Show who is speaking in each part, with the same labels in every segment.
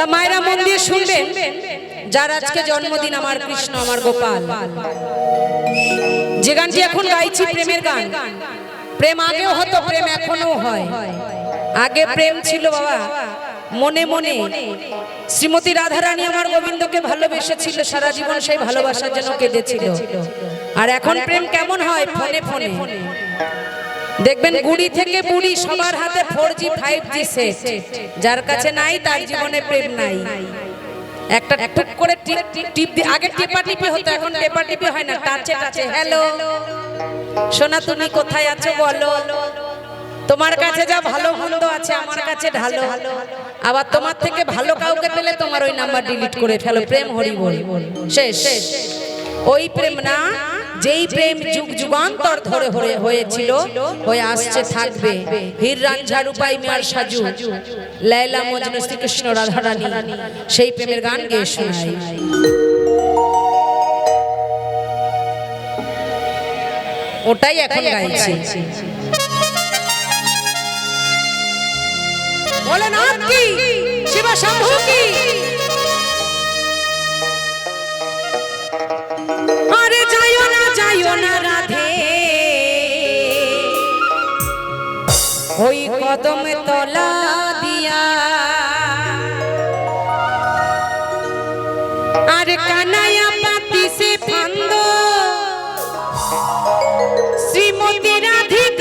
Speaker 1: তা মায়েরা মন দিয়ে শুনবেন যার আজকে জন্মদিন আমার কৃষ্ণ, আমার গোপাল। যে গানটি এখন গাইছি প্রেমের গান, প্রেম আগেও হতো, প্রেম এখনও হয়। আগে প্রেম ছিল বাবা, মনে মনে। শ্রীমতী রাধারানী আমার গোবিন্দকে ভালোবেসেছিল, সারা জীবন সেই ভালোবাসার জন্য কেঁদেছিল। আর এখন প্রেম কেমন হয়? ফোনে ফোনে। দেখবেন গুড়ি থেকে বুড়ি সবার হাতে four G five G set যার কাছে নাই তার জীবনে প্রেম নাই। একটা টুক করে টিপ দিয়ে আগে টেপা টিপি হতো এখন টেপা টিপি হয় না। টাচে টাচে হ্যালো। সোনা তুমি কোথায় আছো বলো? তোমার কাছে যা ভালো মন্দ আছে আমার কাছে ঢালো। আবার তোমার থেকে ভালো কাউকে পেলে তোমার ওই নাম্বার ডিলিট করে ফেলো প্রেম হরি বল শেষ। ওই প্রেম না। যেই প্রেম যুগ যুগান্তর ধরে হয়ে হয়েছিল হয়ে আসছে থাকবে। হীর রাঞ্ঝা রূপাই মিয়ার সাজু। লাইলা মজনু শ্রীকৃষ্ণ রাধারানী সেই প্রেমের গান গেয়ে শোনাই ওটাই এখন গাইছি। বলেন কি? শিব শম্ভু কি? না রাধে। ওই কদম তলা দিয়া। আর কানাইয়া পাতি সে ফান্দ। শ্রীমতী রাধিকার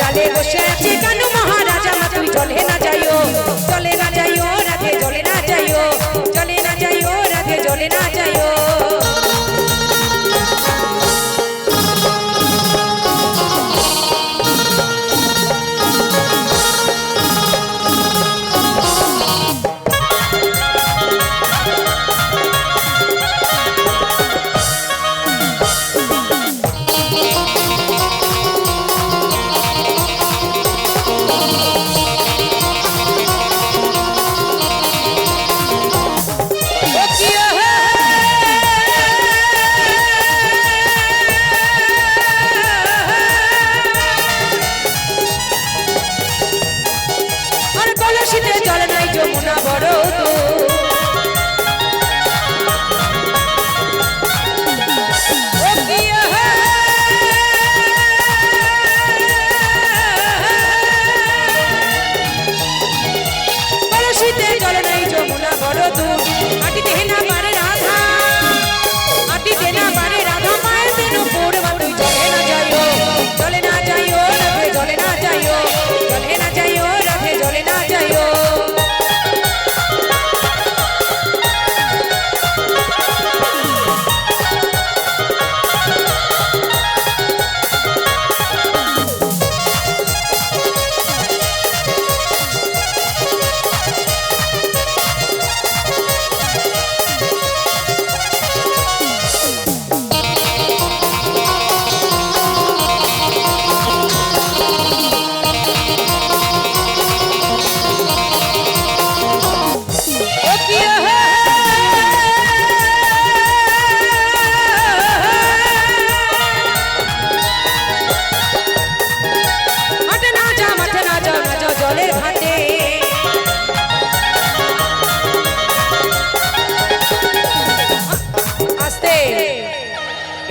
Speaker 1: ডালে বসে আছে। কানু মহারাজা তুই চলে না যাইও। চলে না যাইও।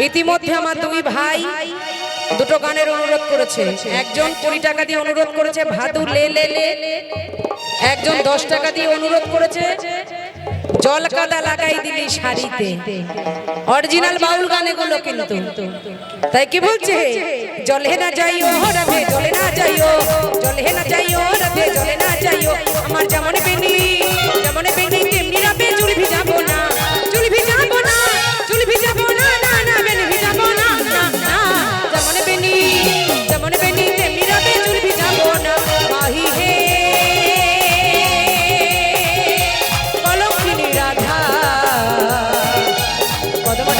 Speaker 1: ইতিমধ্যে আমার দুই ভাই দুটো গানের অনুরোধ করেছে। একজন কুড়ি টাকা দিয়ে অনুরোধ করেছে, ভাদু লে লে লে। একজন দশ টাকা দিয়ে অনুরোধ করেছে, জল কাদা লাগাই দিলি শাড়িতে। অরিজিনাল বাউল গানেগুলো কিন্তু। তাই কি বলছে? জলে না যাইও রাধে জলে না যাইও, জলে না যাইও রাধে জলে না যাইও। আমার যেমন বেনি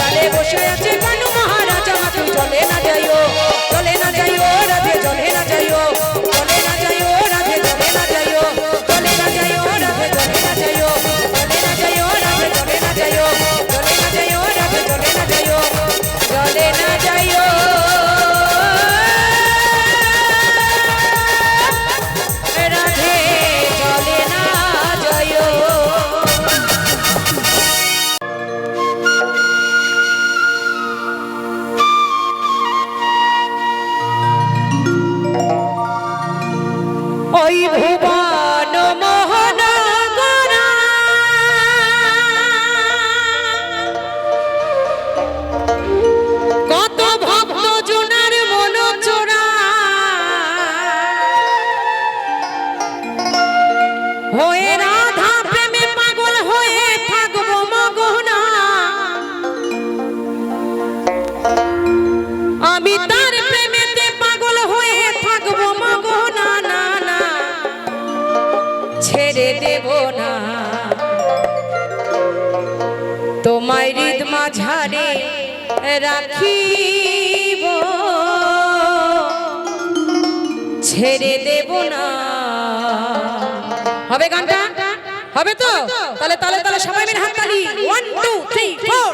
Speaker 1: ডালে বসে আছে কানু মহারাজা মাতু চলে না যাইও চলে না যাইও, রাধে চলে না ঘরে রাখি ছেড়ে দেব না। হবে গানটা? হবে তো? তাহলে তাহলে তাহলে সবাই মিলে হাত তালি ওয়ান টু থ্রি ফোর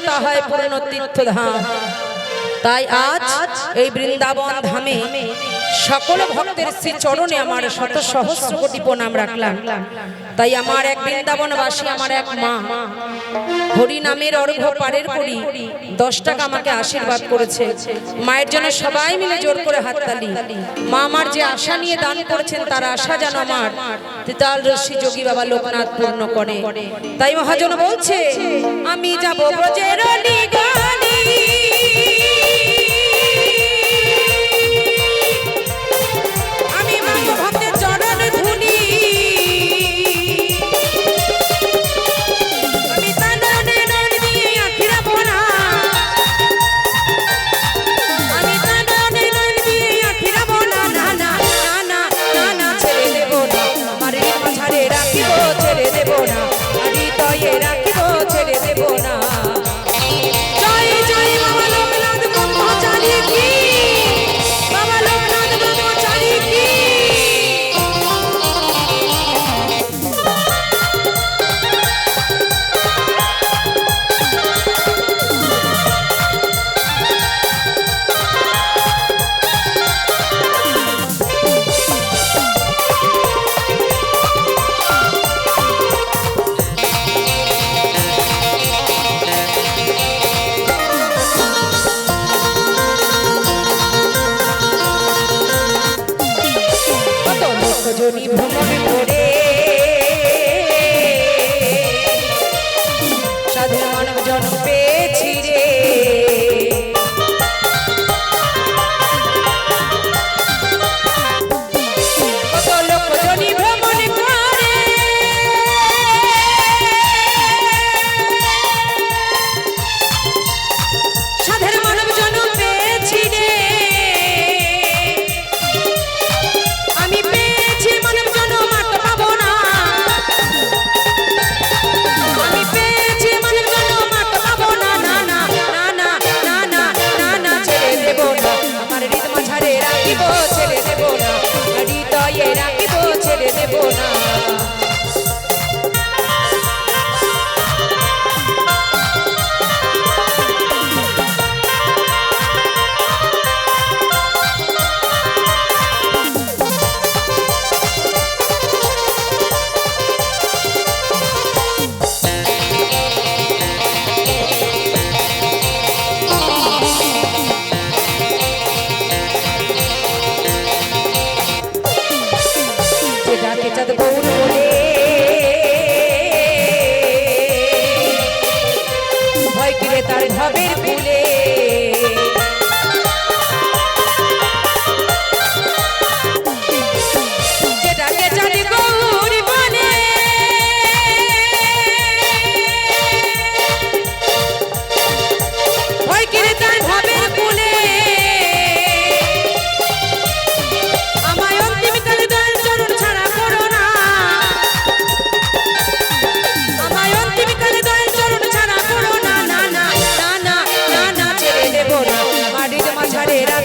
Speaker 1: সংকীর্তন সেটা হয় পূর্ণ তীর্থধাম। তাই আজ এই বৃন্দাবন ধামে সকল ভক্তের শ্রী চরণে আমার শত সহস্র কোটি প্রণাম রাখলাম। তাই আমার এক বৃন্দাবনবাসী, আমার এক মা হরি নামের অর্ঘ পারের করি দশ টাকা আমাকে আশীর্বাদ করেছে। মায়ের জন্য সবাই মিলে জোর করে হাততালি। মা আমার যে আশা নিয়ে দান করেছেন, তার আশা যেন আমার তিতাল রশ্মি যোগী বাবা লোকনাথ পূর্ণ করে। তাই মহাজন বলছে, আমি যাব ব্রজের নিগলি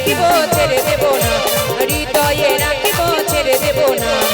Speaker 1: রাখিব ছেড়ে দেব না। হৃদয়ে রাখিব ছেড়ে দেব না।